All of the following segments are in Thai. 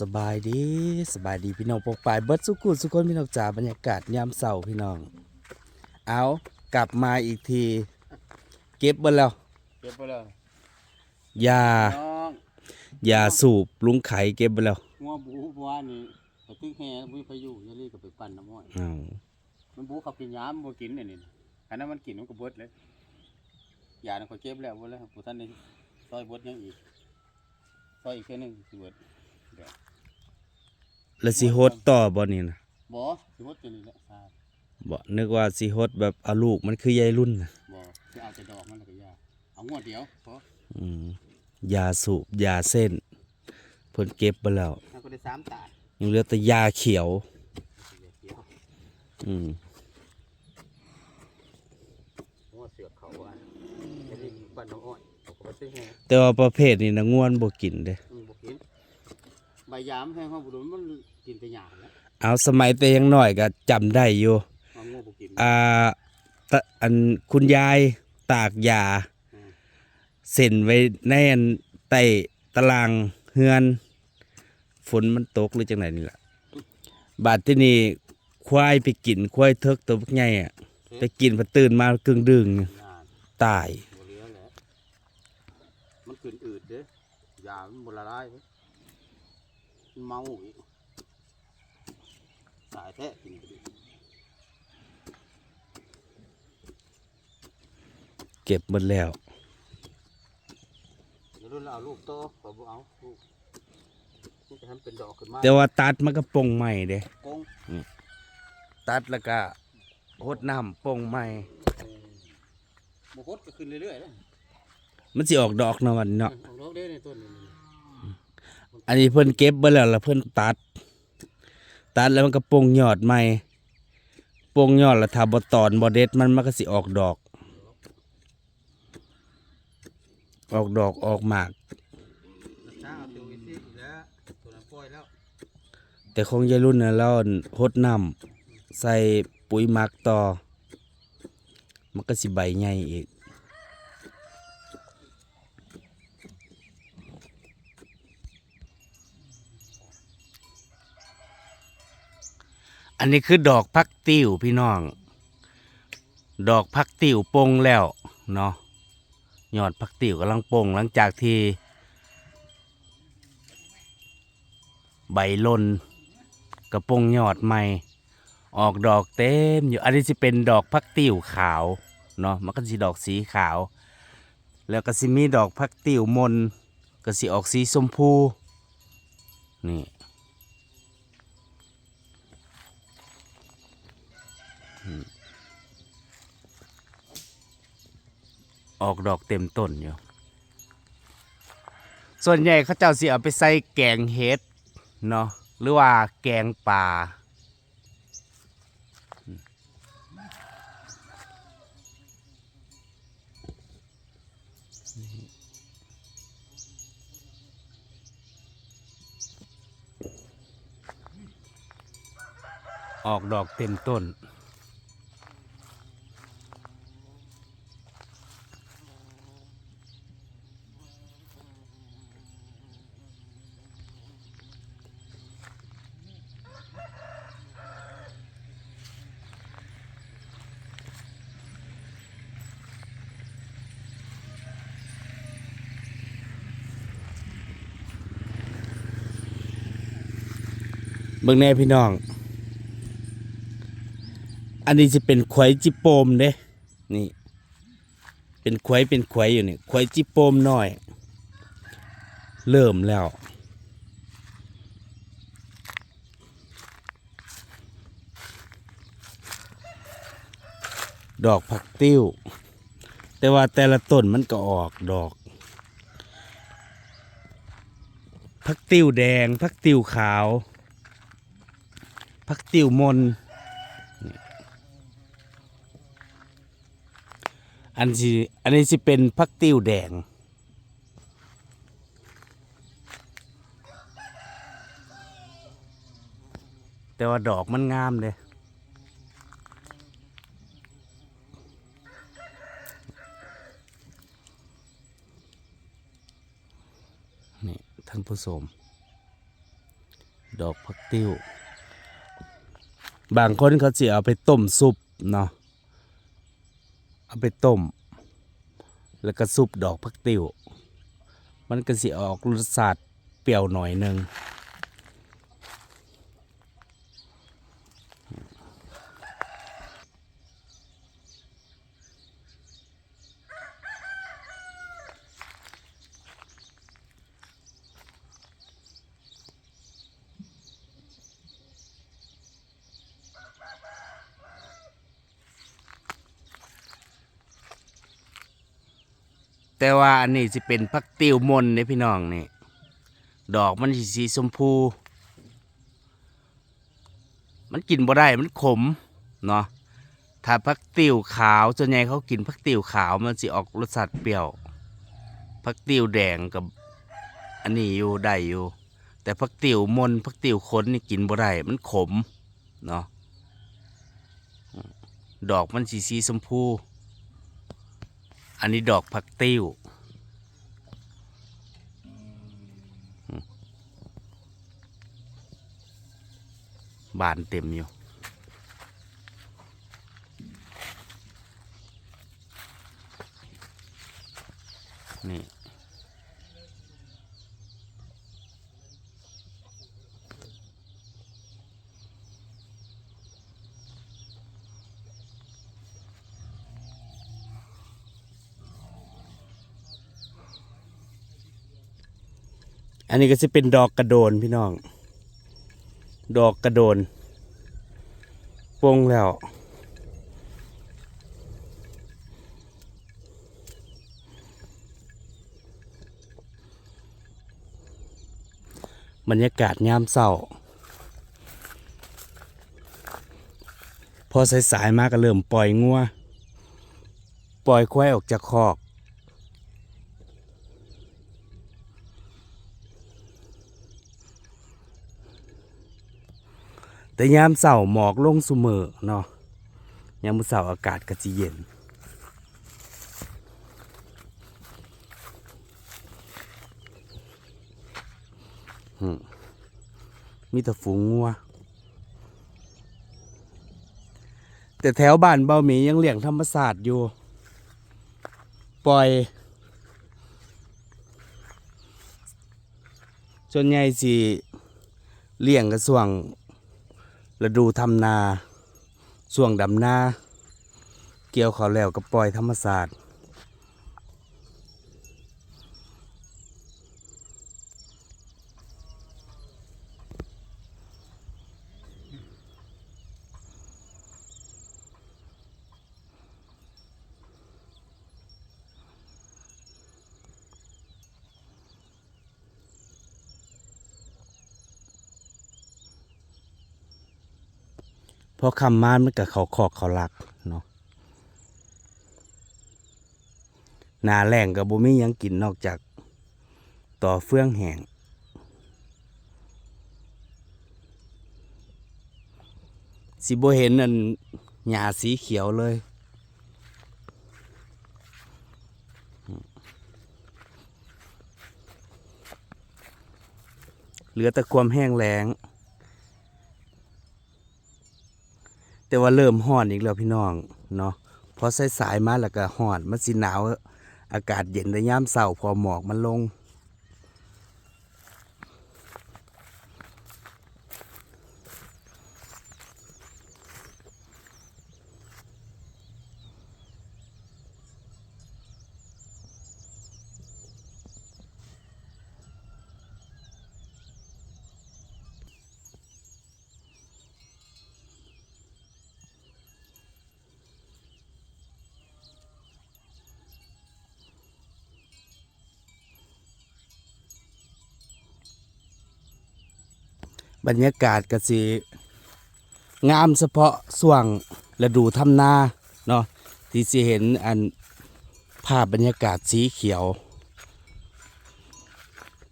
สบายดีสบายดีพี่น้องปกปลายเบิดสุกุสุคนพี่น้องจ๋าบรรยากาศยามเสาร์พี่น้อง เอากลับมาอีกที เก็บเบิดแล้วเก็บไปแล้วยาน้องยาสูบลุงไข่เก็บเบิดแล้วงัวบูบัวนี่ไปตึกแห่บุ้ยพายุอยาลีก็ไปปั่นน้ำอ้อยอ้าวมันบูเขากินยามบ่กินอันนี้นะอันนั้นมันกินมันก็เบิดเลยยาน่ะเขาเก็บแล้วเบิดแล้วผู้ท่านนี่ซอยเบิดยังอีกซอยอีกแค่อหนึงสิเบิดเดี๋ยว แล้วสิโฮดต่อบ่นี่นะบ่สิเบิดตัวนี้แหละทราบบ่นึกว่าสิโฮดแบบเอาลูกมันคือยายรุ่นนะบ่สิเอาแต่ดอกมันแล้วก็ยาเอางวดเดียวพออืมยาสูบยาเส้นเพิ่นเก็บเบิดแล้วแล้วก็ได้สามตาดยังเหลือแต่ยาเขียว เดียวอืมงัวเสือกเขาว่าอยาลีปั่นน้ำอ้อยเขาก็ไปตึกแห่แต่ว่าประเภทนี้นะง่วนบ่กินเด้ อืมบ่กินใบยามแห้งห้องบุรุษมัน กินแต่หยาแล้วเอาสมัยแต่ยังน้อยก็จำได้อยู่เอางูบ่กินอ่าตะอันคุณยายตากยาอืมเส้นไว้ในอันใต้ตารางเฮือน ฝนมันตกหรือจังไหนนี่ล่ะบาดที่นี่ควายไปกินควายเทิกตัวบักใหญ่อะไปกินพอตื่นมากึ่งดึงยาตาย บ่เหลือแหล้วมันขึ้นอืดเด้อยามันบ่ละลายเด้มันเมาอีกตายแท้กินไปดิเก็บหมดแล้วเดี๋ยวรุ่นเราเอาลูกโตขอบ่เอาลูกนี่จะทำเป็นดอกขึ้นมาแต่ว่าตัดมันก็ปลงใหม่เด้กงตัดแล้วก็หดน้ำปลงใหม่เออบ่คดก็ขึ้นเรื่อยๆเด้อมันสิออกดอกเนาะวันเนาะเอาดอกเด้ในต้นนี่อันนี้เพิ่นเก็บไปแล้วแล้วเพิ่นตัด ตัดแล้วมันก็ปงยอดใหม่ปงยอดแล้วถ้าบ่ตอนบ่เด็ดมันมันก็สิออกดอก ออกดอกออกหมากแล้วตัวนั้นปล่อยแล้วแต่ของยายรุ่นน่ะเราหดน้ำใส่ปุ๋ยหมักต่อ มันก็สิใบใหญ่อีก อันนี้คือดอกพักติ้วพี่น้อง ดอกพักติ้วปงแล้วเนาะยอดพักติ้วกำลังปงหลังจากที่ ใบลนกระปงยอดใหม่ ออกดอกเต็มอยู่อันนี้จะเป็นดอกพักติ้วขาวเนาะมันก็จะดอกสีขาว แล้วก็สิมีดอกพักติ้วมนก็สิออกสีชมพูนี่ ออกดอกเต็มต้นอยู่ ส่วนใหญ่เขาเจ้าสิเอาไปใส่แกงเห็ดเนาะหรือว่าแกงป่าออกดอกเต็มต้น บิ่งแน่พี่น้อง อันนี้จะเป็นควายจิโปมเด้ นี่ เป็นควายเป็นควายอยู่นี่ควายจิโปมน้อย เริ่มแล้ว ดอกผักติ้ว แต่ว่าแต่ละต้นมันก็ออกดอกผักติ้วแดงผักติ้วขาว ผักติ้วมนนี่อันสิอันนี้สิเป็นผักติ้วแดง แต่ว่าดอกมันงามเลยนี่ท่านผู้ชมดอกผักติ้ว บางคนเขาจะเอาไปต้มซุปเนาะเอาไปต้ม แล้วก็ซุปดอกพักติวมันก็สิออกรสชาติเปรี้ยวหน่อยหนึ่ง แต่ว่าอันนี้จะเป็นผักติวมนเนี่ยพี่น้องนี่ ดอกมันสีชมพู มันกินบ่ได้มันขมเนาะถ้าผักติวขาวส่วนใหญ่เขากินผักติวขาวมันสิออกรสชาติเปรี้ยวผักติวแดงกับอันนี้อยู่ได้อยู่ แต่ผักติวมนผักติวข้นนี่กินบ่ได้มันขมเนาะดอกมันสีสีชมพู อันนี้ดอกผักติ้ว บานเต็มอยู่ นี่ อันนี้ก็จะเป็นดอกกระโดนพี่น้อง ดอกกระโดนปงแล้วบรรยากาศยามเศร้า พอสายๆมากก็เริ่มปล่อยงัว ปล่อยควายออกจากคอก แต่ยามเสาหมอกลงสุเมอเนาะยามมื้อเสาอากาศก็สิเย็นมมีแต่ฝูงงัว แต่แถวบ้านเบาหมียังเลี้ยงธรรมศาสตร์อยู่ ปล่อย ส่วนใหญ่สิเลี้ยงกระส่วง ฤดูทำนาส่วงดำนา เกี่ยวข้าวแล้วก็ปล่อยธรรมศาสตร์ พราะคำมานมันกับเขาคอกเขาหลักเนาะนาแรงกับบุมียังกินนอกจากต่อเฟื่องแห้งสิบเห็นอันหญ้าสีเขียวเลย เหลือแต่ความแห้งแล้ง แต่ว่าเริ่มห้อนอีกแล้วพี่น้องเนาะพอสายสายๆมาแล้วก็ห้อนมันสิหนาว อากาศเย็นในยามเสาร์พอหมอกมันลง บรรยากาศก็สิงามเฉพาะส่วงฤดูทำนาเนาะที่สิเห็นอันภาพบรรยากาศสีเขียว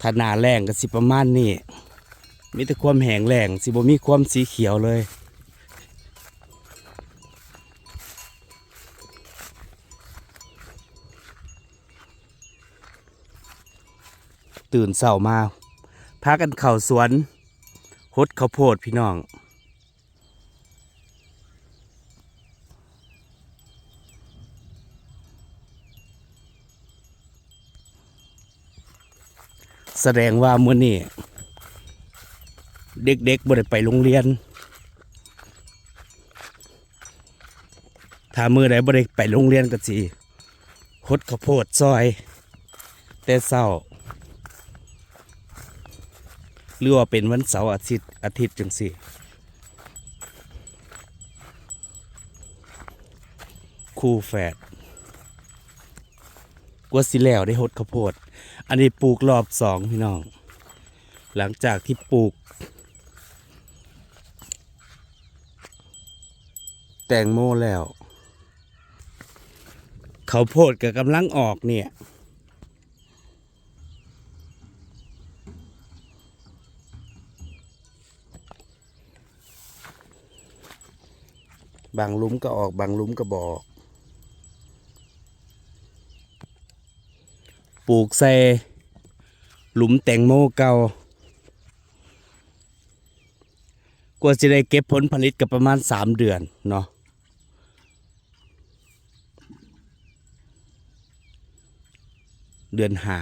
ถ้าหนาแรงก็สิประมาณนี้มีแต่ความแห้งแล้งสิบ่มีความสีเขียวเลยตื่นเช้ามาพากันเข่าสวน หดข้าวโพดพี่น้อง แสดงว่าเมื่อนี้เด็กๆบ่ได้ไปโรงเรียน ถ้ามือใดบ่ได้ไปโรงเรียนก็สิหดข้าวโพดซอย แต่เศร้า หรือว่าเป็นวันเสาร์อาทิตย์อาทิตย์จังสิคู่แฝดกว่าสิแล้วได้หดข้าวโพด อันนี้ปลูกรอบสองพี่น้อง หลังจากที่ปลูก แตงโมแล้วข้าวโพดก็กำลังออกเนี่ย บางลุมก็ออกบางลุมก็บอก ปลูกใส่หลุมแตงโมเก่ากว่าจะได้เก็บผลผลิตกับประมาณสามเดือนเนาะเดือนหา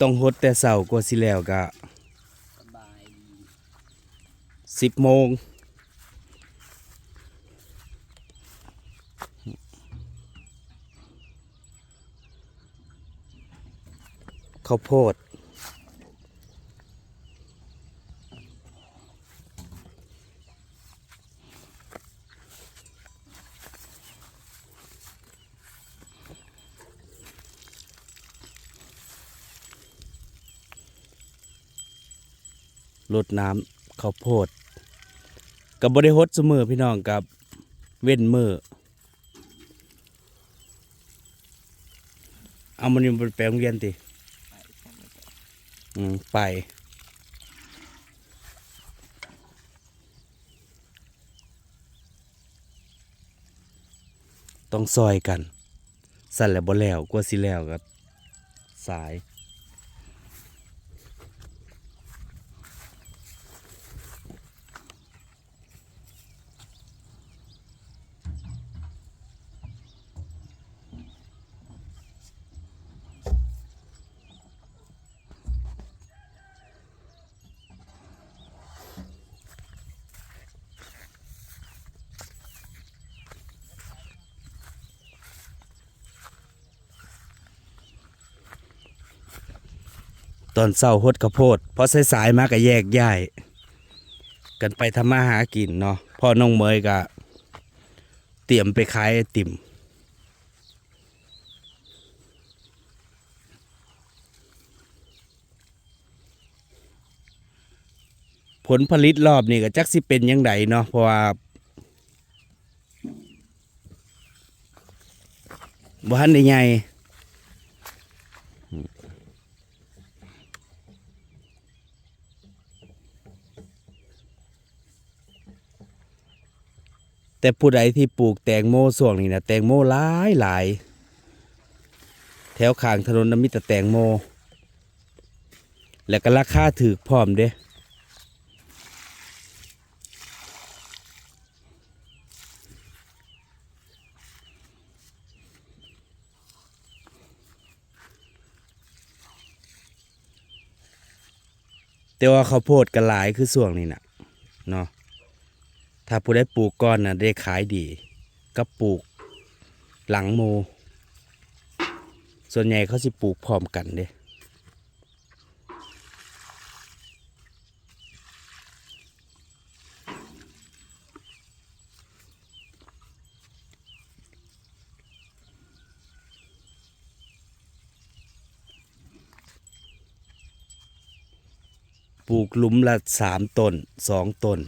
ต้องหดแต่เสาร์กว่าสิแล้วกะสิบโมงข้าวโพด รดน้ำข้าวโพดกับบริฮดเสมอพี่น้องกับเว้นมือเอามันยู่บนแปลงเรียนติอืมไปต้องซอยกัน สั่นแล้วบ่แล้วกว่าสิแล้วก็สาย ตอนเศร้าหดข้าวโพดพอสายๆมาก็แยกย้าย กันไปทำมาหากินเนาะพ่อน้องเมยก็เตรียมไปขายไอติ่มผลผลิตรอบนี้ก็จักสิเป็นยังไงเนาะเพราะว่าบ้านใหญ่ แต่ผู้ใดที่ปลูกแตงโมส่วงนี้นะแตงโมหลายหลาย แถวข้างถนนนมีแต่แตงโม แล้วก็ราคาถือพร้อมเด้แต่ว่าข้าวโพดก็หลายคือส่วงนี้นะเนาะ ถ้าผู้ได้ปลูกก้อนน่ะได้ขายดี ก็ปลูกหลังโม ส่วนใหญ่เขาสิปลูกพร้อมกันเด้ปลูกหลุมละสามต้นสองต้น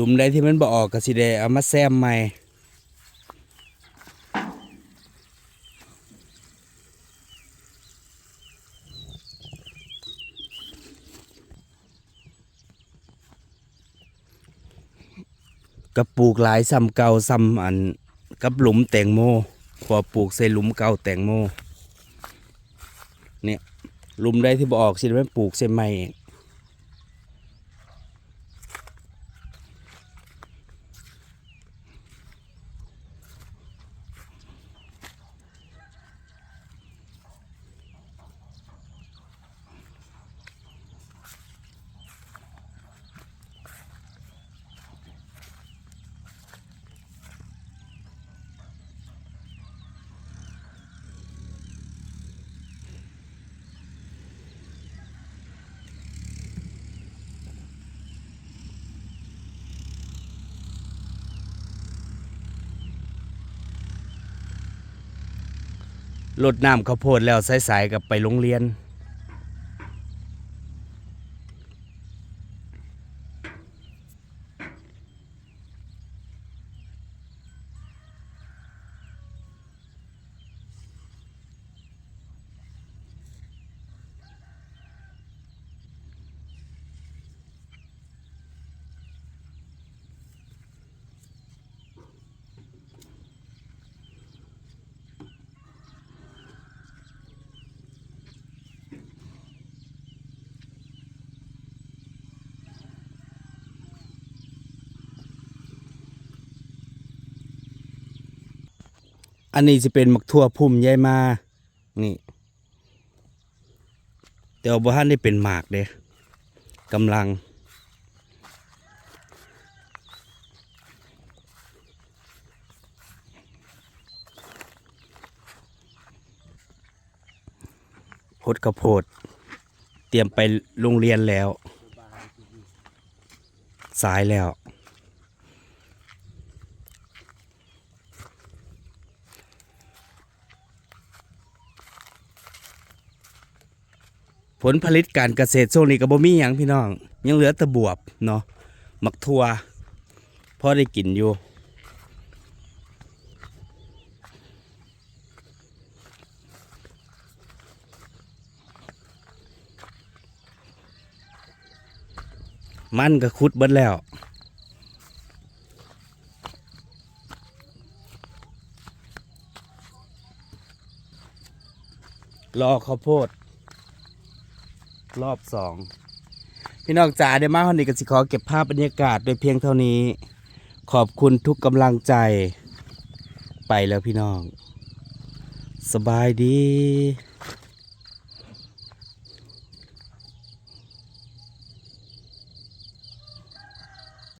หลุมใดที่มันบ่ออกก็สิได้เอามาแซมใหม่กระปลูกหลายซ้ำเก่าซ้ำอันกับหลุมแตงโมพอปลูกใส่หลุมเก่าแตงโมเนี่ยหลุมใดที่บ่ออกสิได้ปลูกใส่ใหม่ ลดน้ำข้าวโพดแล้วสายๆกับไปโรงเรียน อันนี้จะเป็นมักทั่วพุ่มใหญ่มานี่แต่ว่าบ่ทันได้เป็นหมากเด้กำลัง พดกระโพด เตรียมไปโรงเรียนแล้ว สายแล้ว ผลผลิตการเกษตรช่วงนี้ก็บ่มีหยังพี่น้อง ยังเหลือต่บวบเนาะหมักทั่วพอได้กินอยู่มันก็คุดเบิดแล้ว รอข้าวโพด รอบสองพี่น้องจ๋าเดี๋ยวมาคนนี้ก็สิขอเก็บภาพบรรยากาศโดยเพียงเท่านี้ ขอบคุณทุกกำลังใจ ไปแล้วพี่น้อง สบายดี